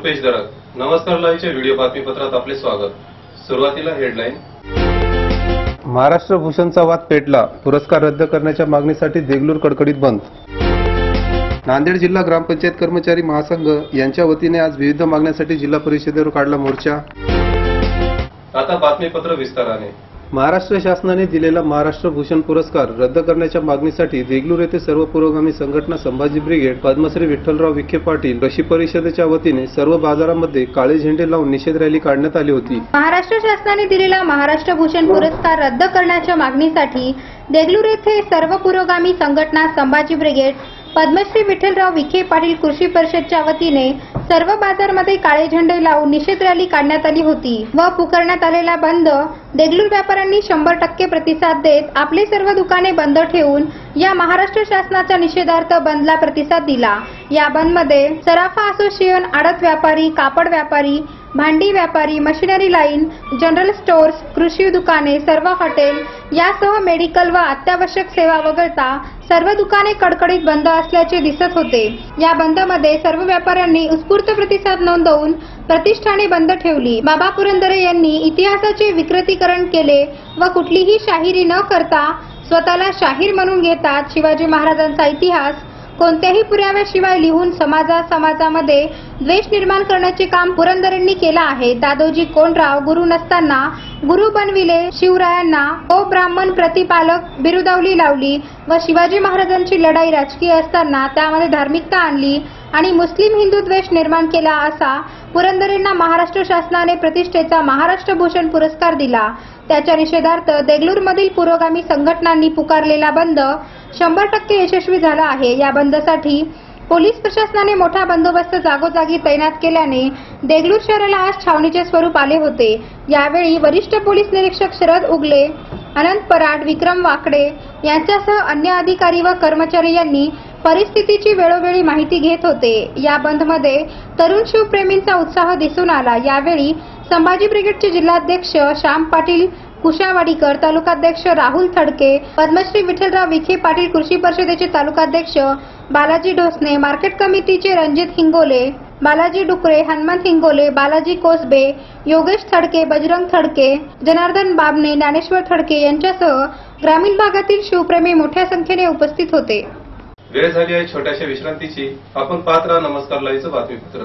रुपेश दरक नमस्कार लाईव्हच्या व्हिडिओ बातमीपत्रात आपले स्वागत. सुरुवातीला हेडलाईन. महाराष्ट्र भूषणचा वाद पेटला. पुरस्कार रद्द करण्याच्या मागणीसाठी देगलूर कडकडीत बंद. नांदेड जिल्हा ग्रामपंचायत कर्मचारी महासंघ यांच्या वतीने आज विविध मागण्यांसाठी जिल्हा परिषदेवर काढला मोर्चा. आता बातमीपत्र विस्ताराने. महाराष्ट्र शासनाने दिलेला महाराष्ट्र भूषण पुरस्कार रद्द करण्याच्या मागणीसाठी देगलूर येथे सर्व पुरोगामी संघटना संभाजी ब्रिगेड पद्मश्री विठ्ठलराव विखे पाटील कृषी परिषदेच्या वतीने सर्व बाजारामध्ये काळे झेंडे लावून निषेध रॅली काढण्यात आली होती. महाराष्ट्र शासनाने दिलेला महाराष्ट्र भूषण पुरस्कार रद्द करण्याच्या मागणीसाठी देगलूर येथे सर्व पुरोगामी संघटना संभाजी ब्रिगेड पद्मश्री विठ्ठलराव विखे पाटील कृषी परिषदच्या वतीने सर्व बाजारमध्ये काळे झेंडे लावून निषेध रॅली काढण्यात आली होती व पुकारण्यात आलेला बंद देगलूर व्यापाऱ्यांनी शंभर टक्के प्रतिसाद देत आपली सर्व दुकाने बंद ठेवून या महाराष्ट्र शासनाच्या निषेधार्थ बंदला प्रतिसाद दिला. या बंदमध्ये सराफा असोसिएशन आडत व्यापारी कापड व्यापारी भांडी व्यापारी मशिनरी लाईन जनरल स्टोअर्स कृषी दुकाने सर्व हॉटेल यासह मेडिकल व अत्यावश्यक सेवा वगळता सर्व दुकाने कडकडीत बंद असल्याचे दिसत होते. या बंदमध्ये सर्व व्यापाऱ्यांनी उत्स्फूर्त प्रतिसाद नोंदवून प्रतिष्ठाने बंद ठेवली. बाबा पुरंदरे यांनी इतिहासाचे विकृतीकरण केले व कुठलीही शाहिरी न करता स्वतःला शाहीर म्हणून घेतात शिवाजी महाराजांचा इतिहास कोणत्याही पुराव्याशिवाय लिहून समाजा समाजामध्ये द्वेष निर्माण करण्याचे काम पुरंदरेंनी केलं आहे. दादोजी कोंडराव गुरु नसताना गुरु बनविले शिवरायांना ओ ब्राह्मण प्रतिपालक बिरुदावली लावली व शिवाजी महाराजांची लढाई राजकीय असताना त्यामध्ये धार्मिकता आणली आणि मुस्लिम हिंदू द्वेष निर्माण केला असा पुरंदरेंना महाराष्ट्र शासनाने प्रतिष्ठेचा महाराष्ट्र भूषण पुरस्कार दिला. त्याच्या निषेधार्थ देगलूरमधील पुरोगामी संघटनांनी पुकारलेला बंद शंभर टक्के यशस्वी झाला आहे. या बंदसाठी पोलीस प्रशासनाने मोठा बंदोबस्त जागोजागी तैनात केल्याने देगलूर शहराला आज छावणीचे स्वरूप आले होते. यावेळी वरिष्ठ पोलीस निरीक्षक शरद उगले अनंत पराड विक्रम वाकडे यांच्यासह अन्य अधिकारी व कर्मचारी यांनी परिस्थितीची वेळोवेळी माहिती घेत होते. या बंदमध्ये तरुण शिवप्रेमींचा उत्साह दिसून आला. यावेळी संभाजी ब्रिगेडचे जिल्हाध्यक्ष श्याम पाटील कुशावाडीकर तालुकाध्यक्ष राहुल थडके पद्मश्री विठ्ठलराव विखे पाटील कृषी परिषदेचे तालुकाध्यक्ष बालाजी ढोसने मार्केट कमिटीचे रणजित हिंगोले बालाजी डुकरे हनुमंत हिंगोले बालाजी कोसबे योगेश थडके बजरंग थडके जनार्दन बाबने ज्ञानेश्वर थडके यांच्यासह ग्रामीण भागातील शिवप्रेमी मोठ्या संख्येने उपस्थित होते. वेळ झाली आहे छोट्याशा विश्रांतीची. आपण पात्र नमस्कार. लाईचं बातमीपत्र.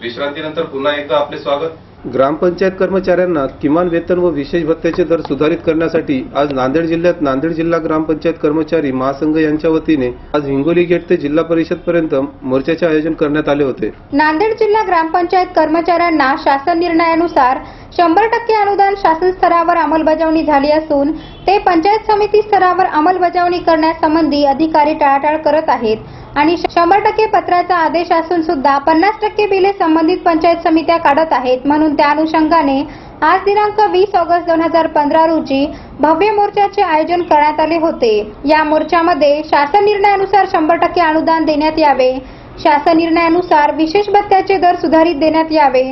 विश्रांतीनंतर पुन्हा एकदा आपले स्वागत. ग्रामपंचायत कर्मचाऱ्यांना किमान वेतन व विशेष भत्त्याचे दर सुधारित करण्यासाठी आज नांदेड जिल्ह्यात नांदेड जिल्हा ग्रामपंचायत कर्मचारी महासंघ यांच्या वतीने आज हिंगोली गेट ते जिल्हा परिषद पर्यंत मोर्चाचे आयोजन करण्यात आले होते. नांदेड जिल्हा ग्रामपंचायत कर्मचाऱ्यांना शासन निर्णयानुसार शंभर टक्के अनुदान शासन स्तरावर अंमलबजावणी झाली असून ते पंचायत समिती स्तरावर अंमलबजावणी करण्यासंबंधी अधिकारी टाळाटाळ करत आहेत. आणि शंभर टक्के पत्राचा आदेश असून सुद्धा पन्नास टक्के बिले संबंधित पंचायत समित्या काढत आहेत म्हणून त्या अनुषंगाने आज दिनांक वीस ऑगस्ट दोन हजार पंधरा रोजी भव्य मोर्चाचे आयोजन करण्यात आले होते. या मोर्चामध्ये शासन निर्णयानुसार शंभर टक्के अनुदान देण्यात यावे. शासन निर्णयानुसार विशेष भत्त्याचे दर सुधारित देण्यात यावे.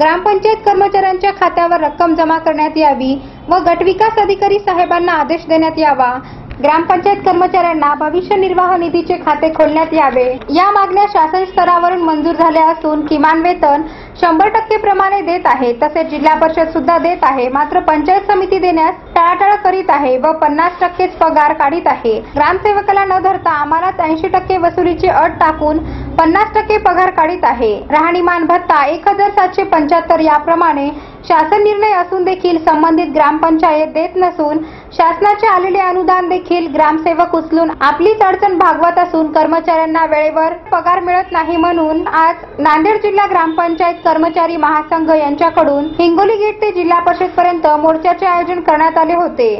ग्रामपंचायत कर्मचाऱ्यांच्या खात्यावर रक्कम जमा करण्यात यावी व गटविकास अधिकारी साहेबांना आदेश देण्यात यावा. ग्रामपंचायत कर्मचाऱ्यांना भविष्य निर्वाह निधीचे खाते खोलण्यात यावे. या मागण्या शासन स्तरावरून मंजूर झाल्या असून किमान वेतन शंभर टक्के प्रमाणे देत आहे. तसेच जिल्हा परिषद सुद्धा देत आहे. मात्र पंचायत समिती देण्यास टाळाटाळ करीत आहे व पन्नास टक्केच पगार काढीत आहे. ग्रामसेवकाला न धरता आम्हालाच ऐंशी टक्के वसुलीची अट टाकून पन्नास टक्के पगार काढीत आहे. राहणीमान भत्ता एक हजार सातशे पंच्याहत्तर याप्रमाणे शासन निर्णय असून देखील संबंधित ग्रामपंचायत देत नसून शासनाचे आलेले अनुदान देखील ग्रामसेवक उचलून आपलीच अडचण भागवत असून कर्मचाऱ्यांना वेळेवर पगार मिळत नाही म्हणून आज नांदेड जिल्हा ग्रामपंचायत कर्मचारी महासंघ यांच्याकडून हिंगोली गेट ते जिल्हा परिषद पर्यंत मोर्चाचे आयोजन करण्यात आले होते.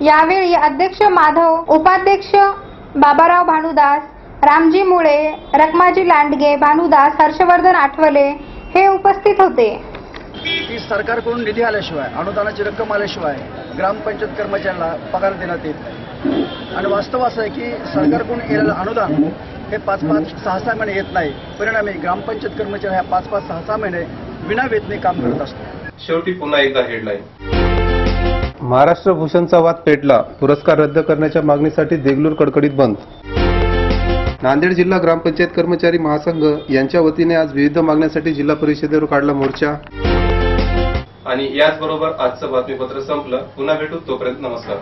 यावेळी अध्यक्ष माधव उपाध्यक्ष बाबाराव भानुदास रामजी मुळे रखमाजी लांडगे भानुदास हर्षवर्धन आठवले हे उपस्थित होते. की सरकारकडून निधी आल्याशिवाय अनुदानाची रक्कम आल्याशिवाय ग्रामपंचायत कर्मचाऱ्यांना पगार देण्यात येत नाही. आणि वास्तव असं आहे की सरकारकडून येणारं अनुदान हे पाच पाच सहा सहा महिने येत नाही. परिणामी ग्रामपंचायत कर्मचारी ह्या पाच पाच सहा सहा महिने विना वेतनी काम करत असतो. शेवटी पुन्हा एकदा हेडलाईन महाराष्ट्र भूषणचा वाद पेटला. पुरस्कार रद्द करण्याच्या मागणीसाठी देगलूर कडकडीत बंद. नांदेड जिल्हा ग्रामपंचायत कर्मचारी महासंघ यांच्या वतीने आज विविध मागण्यासाठी जिल्हा परिषदेवर काढला मोर्चा. आणि याचबरोबर आजचं बातमीपत्र संपलं. पुन्हा भेटू तोपर्यंत नमस्कार.